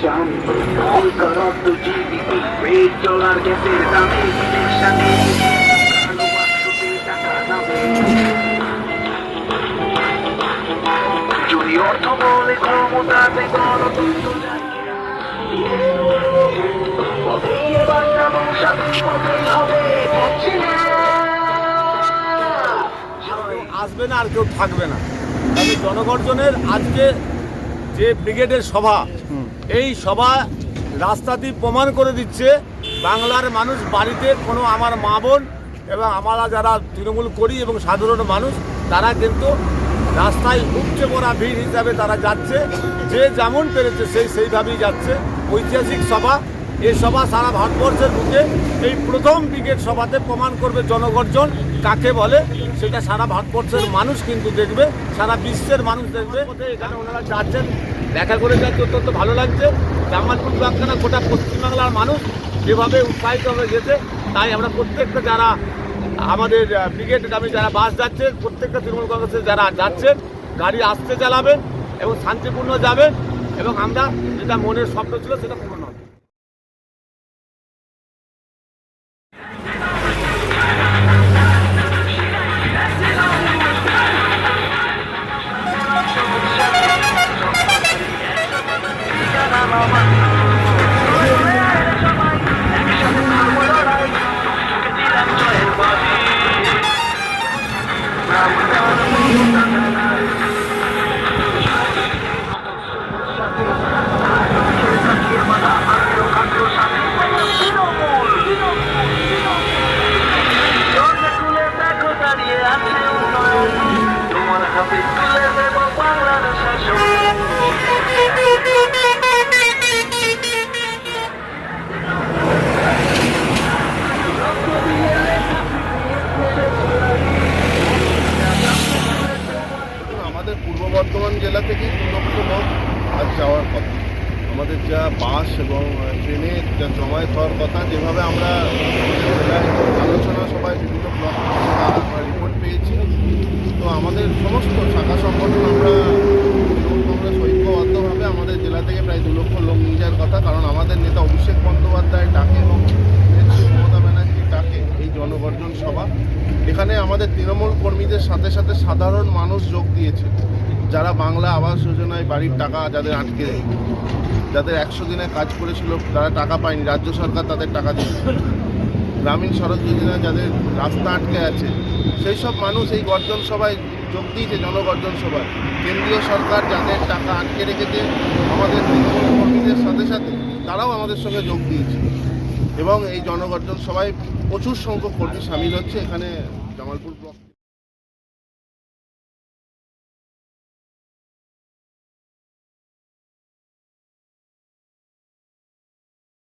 চান কলকারত GDP rate dollar গ্যাসের দামে ইলেকশনে কালো টাকা নামে যদি অর্থ বলে ক্ষমতাতে গণতন্ত্র তবে এবার নামো স্বাধীন পথে হবে পথে না আসবে না আর কেউ থাকবে না। তবে জনগর্জনের আজকে যে ব্রিগেডের সভা এই সভা রাস্তাটি প্রমাণ করে দিচ্ছে বাংলার মানুষ বাড়িতে কোনো আমার মা বোন এবং আমরা যারা তৃণমূল করি এবং সাধারণ মানুষ, তারা কিন্তু রাস্তায় উপচে পড়া ভিড় হিসাবে তারা যাচ্ছে। যে যেমন পেরেছে সেই সেইভাবেই যাচ্ছে। ঐতিহাসিক সভা, এই সভা সারা ভারতবর্ষের বুকে এই প্রথম ব্রিগেড সভাতে প্রমাণ করবে জনগর্জন। কাকে বলে সেটা সারা ভারতবর্ষের মানুষ কিন্তু দেখবে সারা বিশ্বের মানুষ দেখবে। এখানে ওনারা যাচ্ছেন। দেখা করে যাচ্ছে অত্যন্ত ভালো লাগছে। জামালপুর ব্লকখানা গোটা পশ্চিমবাংলার মানুষ যেভাবে উৎসাহিত হয়ে যেতে তাই আমরা প্রত্যেকটা যারা আমাদের ব্রিগেড আমি যারা বাস যাচ্ছে প্রত্যেকটা তৃণমূল কংগ্রেসের যারা যাচ্ছেন গাড়ি আসতে চালাবেন এবং শান্তিপূর্ণ যাবেন। এবং আমরা যেটা মনের স্বপ্ন ছিল সেটা থেকে লক্ষ লোক আজ যাওয়ার কথা। আমাদের যা বাস এবং ট্রেনে যা জমায়েত হওয়ার কথা, যেভাবে আমরা আলোচনা সভায় বিভিন্ন ব্লক রিপোর্ট পেয়েছি, তো আমাদের সমস্ত শাখা সংগঠন আমরা, তৃণমূল কংগ্রেস ঐক্যবদ্ধভাবে আমাদের জেলা থেকে প্রায় দু লক্ষ লোক নিয়ে যাওয়ার কথা, কারণ আমাদের নেতা অভিষেক বন্দ্যোপাধ্যায় ডাকে এবং মমতা ব্যানার্জির ডাকে এই জনগর্জন সভা। এখানে আমাদের তৃণমূল কর্মীদের সাথে সাথে সাধারণ মানুষ যোগ দিয়েছে। যারা বাংলা আবাস যোজনায় বাড়ির টাকা যাদের আটকে, যাদের একশো দিনে কাজ করেছিল, তারা টাকা পায়নি, রাজ্য সরকার তাদের টাকা দিচ্ছে গ্রামীণ সড়ক যোজনা যাদের রাস্তা আটকে আছে সেই সব মানুষ এই গর্জন সভায় যোগ দিয়েছে, জনগর্জন সভায়। কেন্দ্রীয় সরকার যাদের টাকা আটকে রেখেছে, আমাদের কর্মীদের সাথে সাথে তারাও আমাদের সঙ্গে যোগ দিয়েছে। এবং এই জনগর্জন সভায় প্রচুর সংখ্যক কর্মী সামিল হচ্ছে, এখানে জামালপুর ব্লক